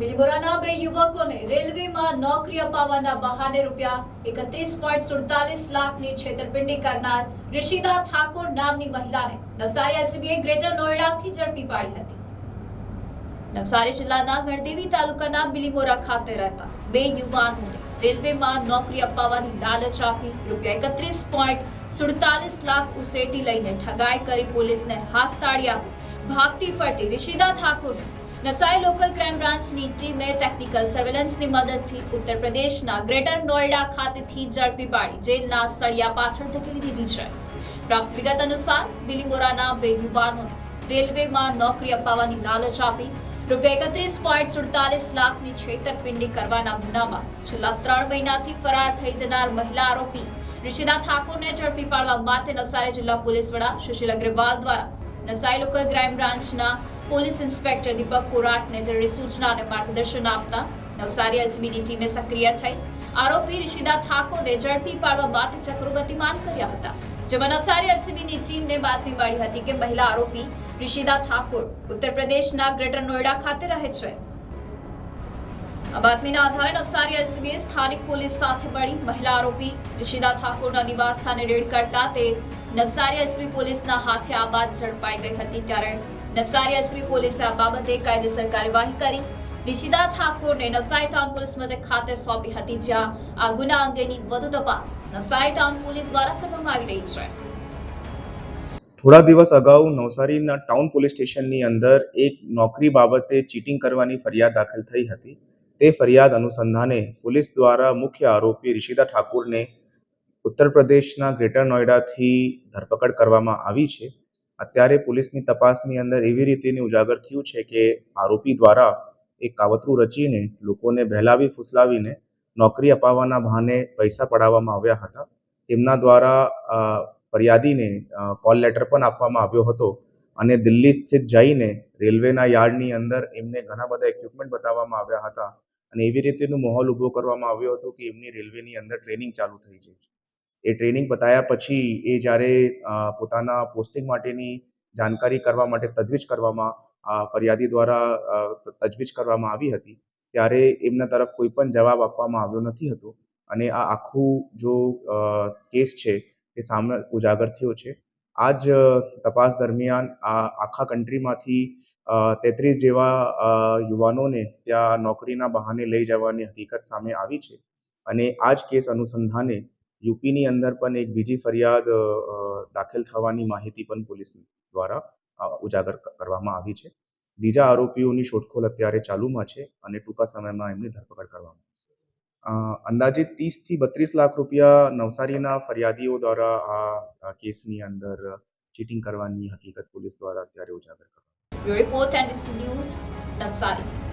બિલીબોરાના બે યુવકોને રેલવેમાં નોકરી અપાવવાના બહાને રૂપિયા એકત્રીસ પોઈન્ટ સુડતાલીસ લાખની છેતરપિંડી કરનાર ઋષિદા ઠાકોર નામની મહિલાને નવસારી એલસીબીએ ગ્રેટર નોઈડાથી ઝડપી પાડી હતી. નવસારી જિલ્લાના ગણદેવી તાલુકાના બિલીમોરા ખાતે રહેતા બે યુવાનોને રેલવેમાં નોકરી અપાવવાની લાલચ આપી રૂપિયા એકત્રીસ પોઈન્ટ સુડતાલીસ લાખ ઉસેટી લઈને ઠગાઈ કરી પોલીસને હાથ તાળી આપી. ભાગતી ફરતી ઋષિદા ઠાકોરને નવસારી લોકલ ક્રાઇમ બ્રાન્ચની ટીમે ટેકનિકલ સર્વેલન્સની મદદથી ઉત્તર પ્રદેશના ગ્રેટર નોઈડા ખાતેથી ઝડપી પાડી જેલના સળિયા પાછળ ધકેલી દીધી છે. પ્રાપ્ત વિગત અનુસાર, બિલીમોરાના બે યુવાનોને રેલવેમાં નોકરી અપાવવાની લાલચ આપી, રૂપિયા એકત્રીસ પોઈન્ટ સુડતાલીસ લાખની છેતરપિંડી કરવાના ગુનામાં છેલ્લા ત્રણ મહિનાથી ફરાર થઈ જનાર મહિલા આરોપી ઋષિદા ઠાકોરને ઝડપી પાડવા માટે નવસારી જિલ્લા પોલીસ વડા સુશીલ અગ્રવાલ દ્વારા નવસારી લોકલ ક્રાઇમ બ્રાન્ચના પોલીસ ઇન્સ્પેક્ટર દીપક કોરાટને જરૂરી સૂચના અને માર્ગદર્શન આપતા નવસારી એસબીની ટીમે સક્રિય થઈ. આરોપી ઋષિદા ઠાકોરને ઝડપી પાડવા માટે ચક્રો કર્યા હતા. જેમાં નવસારી એલસીબીની ટીમને બાતમી મળી હતી કે મહિલા આરોપી ઋષિદા ઠાકોર ઉત્તર પ્રદેશના ગ્રેટર નોઈડા ખાતે રહે છે. આ બાતમીના આધારે નવસારી એલસીબીએ સ્થાનિક પોલીસ સાથે મળી મહિલા આરોપી ઋષિદા ઠાકોરના નિવાસ સ્થાને રેડ કરતા તે નવસારી એલસીબી પોલીસના હાથે આ બાદ ઝડપાઈ ગઈ હતી ત્યારે નવસારી એસપી પોલીસે આ બાબતે કાયદેસર કાર્યવાહી કરી. રિશિદા ઠાકોરને નવસારી ટાઉન પોલીસ મથક ખાતે સોંપી હતી, જ્યાં આ ગુના અંગેની વધુ તપાસ નવસારી ટાઉન પોલીસ દ્વારા કરવામાં આવી રહી છે. થોડા દિવસ અગાઉ નવસારીના ટાઉન પોલીસ સ્ટેશનની અંદર એક નોકરી બાબતે ચીટિંગ કરવાની ફરિયાદ દાખલ થઈ હતી. તે ફરિયાદ અનુસંધાને પોલીસ દ્વારા મુખ્ય આરોપી રિશિદા ઠાકુરને ઉત્તર પ્રદેશના ગ્રેટર નોઈડાથી ધરપકડ કરવામાં આવી છે. અત્યારે પોલીસની તપાસની અંદર એવી રીતેની ઉજાગર થયું છે કે આરોપી દ્વારા એક કાવતરું રચીને લોકોને બહેલાવી ફૂસલાવીને નોકરી અપાવવાના બહાને પૈસા પડાવવામાં આવ્યા હતા. તેમના દ્વારા ફરિયાદીને કોલ લેટર પણ આપવામાં આવ્યો હતો અને દિલ્હી સ્થિત જઈને રેલવેના યાર્ડની અંદર એમને ઘણા બધા ઇક્વિપમેન્ટ બતાવવામાં આવ્યા હતા અને એવી રીતેનું માહોલ ઊભો કરવામાં આવ્યો હતો કે એમની રેલવેની અંદર ટ્રેનિંગ ચાલુ થઈ છે. એ ટ્રેનિંગ પતાયા પછી એ જ્યારે પોતાના પોસ્ટિંગ માટેની જાણકારી કરવા માટે તજવીજ કરવામાં ફરિયાદી દ્વારા તજવીજ કરવામાં આવી હતી, ત્યારે એમના તરફ કોઈ પણ જવાબ આપવામાં આવ્યો નથી હતો. અને આ આખું જો કેસ છે, એ સામે ઉજાગર થયો છે. આ જ તપાસ દરમિયાન આ આખા કન્ટ્રીમાંથી તેત્રીસ જેવા યુવાનોને ત્યાં નોકરીના બહાને લઈ જવાની હકીકત સામે આવી છે. અને આ જ કેસ અનુસંધાને યુપીની અંદર પણ એક બીજી ફરિયાદ દાખલ થવાની માહિતી પણ પોલીસ દ્વારા ઉજાગર કરવામાં આવી છે. બીજા આરોપીઓની શોધખોળ અત્યારે ચાલુમાં છે અને ટૂંકા સમયમાં એમની ધરપકડ કરવામાં આવશે. અ, અંદાજિત ત્રીસથી બત્રીસ લાખ રૂપિયા નવસારીના ફરિયાદીઓ દ્વારા આ કેસની અંદર ચીટિંગ કરવાની હકીકત પોલીસ દ્વારા અત્યારે ઉજાગર કરવામાં રિપોર્ટ એન્ડ ન્યૂઝ નવસારી